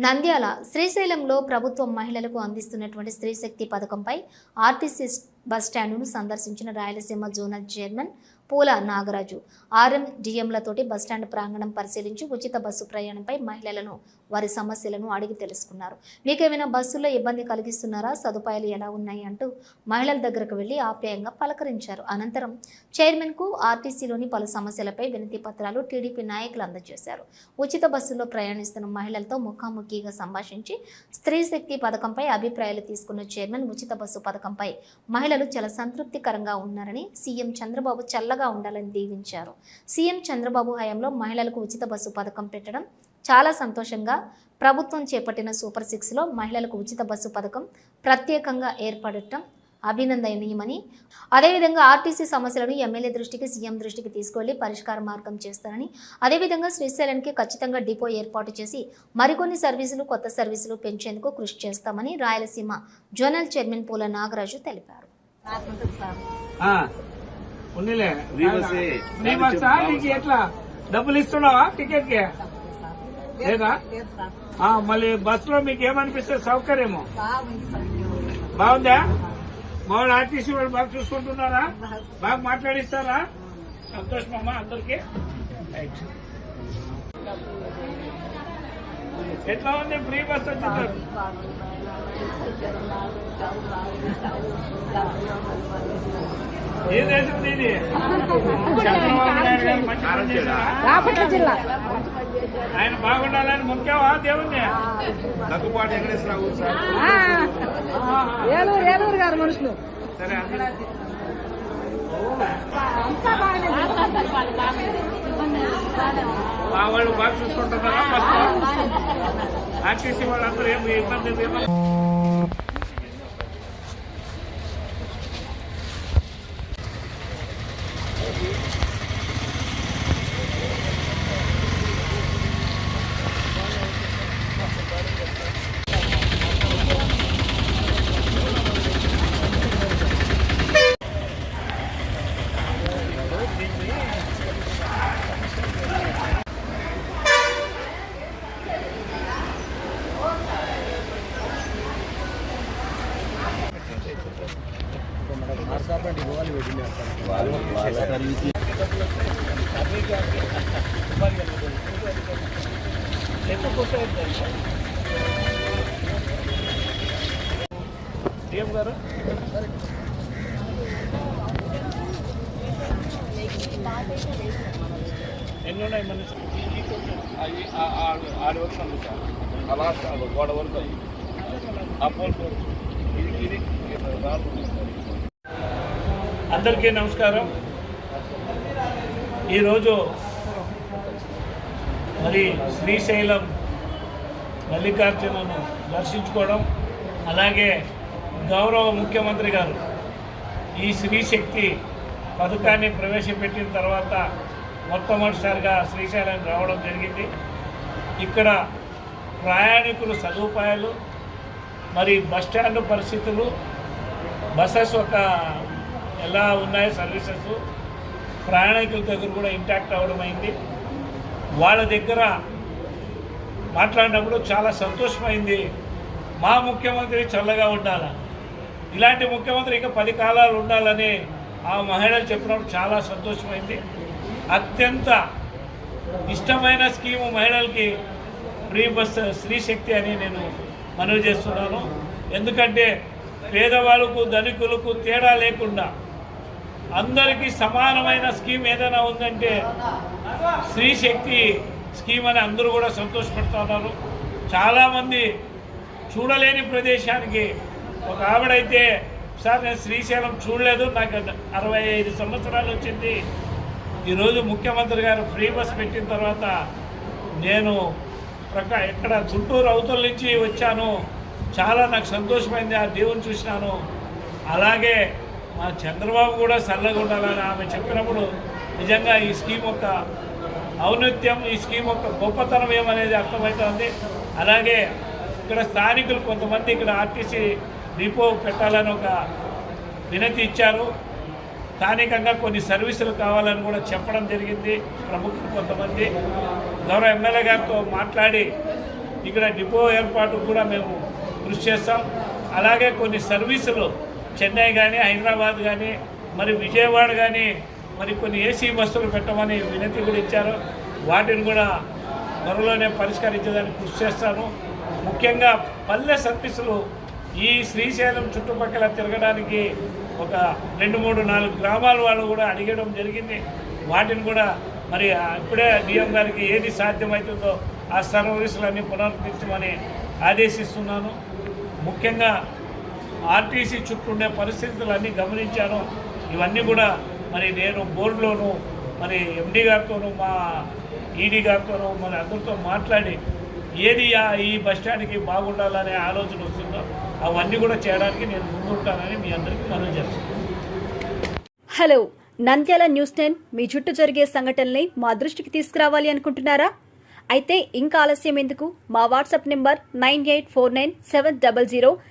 నంద్యాల శ్రీశైలంలో ప్రభుత్వం మహిళలకు అందిస్తున్నటువంటి స్త్రీ శక్తి పథకంపై ఆర్టీసీ బస్ స్టాండును సందర్శించిన రాయలసీమ జోనల్ చైర్మన్ పూల నాగరాజు. ఆర్ఎం డిఎంలతోటి బస్టాండ్ ప్రాంగణం పరిశీలించి ఉచిత బస్సు ప్రయాణంపై మహిళలను వారి సమస్యలను అడిగి తెలుసుకున్నారు. మీకేమైనా బస్సుల్లో ఇబ్బంది కలిగిస్తున్నారా? సదుపాయాలు ఎలా ఉన్నాయి? అంటూ మహిళల దగ్గరకు వెళ్ళి ఆప్యాయంగా పలకరించారు. అనంతరం చైర్మన్కు ఆర్టీసీలోని పలు సమస్యలపై వినతి పత్రాలు టీడీపీ నాయకులు అందజేశారు. ఉచిత బస్సులో ప్రయాణిస్తున్న మహిళలతో ముఖాముఖిగా సంభాషించి స్త్రీ శక్తి పథకంపై అభిప్రాయాలు తీసుకున్న చైర్మన్ ఉచిత బస్సు పథకంపై మహిళ మహిళలు చాలా సంతృప్తికరంగా ఉన్నారని సీఎం చంద్రబాబు చల్లగా ఉండాలని దీవించారు. సీఎం చంద్రబాబు హయాంలో మహిళలకు ఉచిత బస్సు పథకం పెట్టడం చాలా సంతోషంగా ప్రభుత్వం చేపట్టిన సూపర్ సిక్స్లో మహిళలకు ఉచిత బస్సు పథకం ప్రత్యేకంగా ఏర్పడటం అభినందనీయమని అదేవిధంగా ఆర్టీసీ సమస్యలను ఎమ్మెల్యే దృష్టికి సీఎం దృష్టికి తీసుకెళ్ళి పరిష్కార మార్గం చేస్తారని అదేవిధంగా శ్రీశైలంకి ఖచ్చితంగా డిపో ఏర్పాటు చేసి మరికొన్ని సర్వీసులు కొత్త సర్వీసులు పెంచేందుకు కృషి చేస్తామని రాయలసీమ జోనల్ చైర్మన్ పూల నాగరాజు తెలిపారు. ఉన్నిలే. నీకు ఎట్లా డబ్బులు ఇస్తున్నావా టికెట్కి లేదా? ఆ, మళ్ళీ బస్సులో మీకు ఏమనిపిస్తుంది సౌకర్యము? బాగుందా మామూలు ఆర్టీసీ వాళ్ళు బాగా చూసుకుంటున్నారా బాగా మాట్లాడిస్తారా? సంతోషమమ్మా అందరికి. రైట్. ఎట్లా ఉంది? ఫ్రీ బస్ వచ్చింది ఏ దేశం ఇది? బాపట్ల జిల్లా. ఆయన బాగుండాలని ముఖ్యమా దేవుణ్ణి? దగ్గుపాటి వెంకటేశ్వరరావు సార్. ఆ, ఏలూరు ఏలూరు గారు మనుషులు. సరే అందరూ మా వాళ్ళు బాగా చూసుకుంటున్నారా? ఆర్టీసీ వాళ్ళందరూ ఏం ఇబ్బంది ఏమో సీఎం గారు ఎన్ని ఉన్నాయి మన అవి ఆరు వరకు ఉంది సార్ ఆ లాస్ట్ ఆ గోడ వరకు అవి ఆ పోల్ వరకు. ఇది ఇది రాళ్ళు. అందరికీ నమస్కారం. ఈరోజు మరి శ్రీశైలం మల్లికార్జునను దర్శించుకోవడం అలాగే గౌరవ ముఖ్యమంత్రి గారు ఈ శ్రీశక్తి పథకాన్ని ప్రవేశపెట్టిన తర్వాత మొట్టమొదటిసారిగా శ్రీశైలం రావడం జరిగింది. ఇక్కడ ప్రయాణికులు సదుపాయాలు మరి బస్టాండ్ పరిస్థితులు బస్సెస్ ఒక ఎలా ఉన్నాయి సర్వీసెస్ ప్రయాణికుల దగ్గర కూడా ఇంటాక్ట్ అవ్వడం అయింది. వాళ్ళ దగ్గర మాట్లాడినప్పుడు చాలా సంతోషమైంది. మా ముఖ్యమంత్రి చల్లగా ఉండాల? ఇలాంటి ముఖ్యమంత్రి ఇంకా పది కాలాలు ఉండాలని ఆ మహిళలు చెప్పినప్పుడు చాలా సంతోషమైంది. అత్యంత ఇష్టమైన స్కీము మహిళలకి ఫ్రీ బస్ స్త్రీ శక్తి అని నేను మనవి చేస్తున్నాను. ఎందుకంటే పేదవాళ్ళకు ధనికులకు తేడా లేకుండా అందరికీ సమానమైన స్కీమ్ ఏదైనా ఉందంటే స్త్రీ శక్తి స్కీమ్ అని అందరూ కూడా సంతోషపడుతున్నారు చాలామంది చూడలేని ప్రదేశానికి ఒక ఆవిడైతే సార్ నేను శ్రీశైలం చూడలేదు నాకు అరవై ఐదు సంవత్సరాలు వచ్చింది. ఈరోజు ముఖ్యమంత్రి గారు ఫ్రీ బస్ పెట్టిన తర్వాత నేను ప్రక ఇక్కడ గుంటూరు అవతల నుంచి వచ్చాను. చాలా నాకు సంతోషమైంది ఆ దేవుని చూసినాను. అలాగే మా చంద్రబాబు కూడా చల్లగా ఉండాలని ఆమె చెప్పినప్పుడు నిజంగా ఈ స్కీమ్ యొక్క ఔన్నత్యం ఈ స్కీమ్ యొక్క గొప్పతనం ఏమనేది అర్థమవుతుంది. అలాగే ఇక్కడ స్థానికులు కొంతమంది ఇక్కడ ఆర్టీసీ డిపో పెట్టాలని ఒక వినతి ఇచ్చారు. స్థానికంగా కొన్ని సర్వీసులు కావాలని కూడా చెప్పడం జరిగింది ప్రముఖులు కొంతమంది. గౌరవ ఎమ్మెల్యే గారితో మాట్లాడి ఇక్కడ డిపో ఏర్పాటు కూడా మేము కృషి చేస్తాం. అలాగే కొన్ని సర్వీసులు చెన్నై కానీ హైదరాబాద్ కానీ మరి విజయవాడ కానీ మరి కొన్ని ఏసీ బస్సులు పెట్టమని వినతి కూడా ఇచ్చారు. వాటిని కూడా త్వరలోనే పరిష్కరించడానికి కృషి చేస్తాను. ముఖ్యంగా పల్లె సర్వీసులు ఈ శ్రీశైలం చుట్టుపక్కల తిరగడానికి ఒక రెండు మూడు నాలుగు గ్రామాల వాళ్ళు కూడా అడిగడం జరిగింది. వాటిని కూడా మరి ఇప్పుడే డిఎం గారికి ఏది సాధ్యమవుతుందో ఆ సర్వీసులన్నీ పునరుద్ధరించమని ఆదేశిస్తున్నాను. ముఖ్యంగా ఆర్టీసీ చుట్టూ ఉండే పరిస్థితులన్నీ గమనించాను. ఇవన్నీ కూడా మరి నేను బోర్డులోను మరి ఎండి గారితోనూ మా ఈడీ గారితోనూ మరి అందరితో మాట్లాడి ఏది ఈ బస్టాండ్కి బాగుండాలనే ఆలోచన వస్తుందో అవన్నీ కూడా చేయడానికి నేను ముందుంటానని మీ అందరికీ మనం చేస్తున్నాను. హలో నంద్యాల న్యూస్ టెన్ మీ చుట్టూ జరిగే సంఘటనల్ని మా దృష్టికి తీసుకురావాలి అనుకుంటున్నారా? అయితే ఇంకా ఆలస్యం ఎందుకు? మా WhatsApp number nine eight four nine seven double zero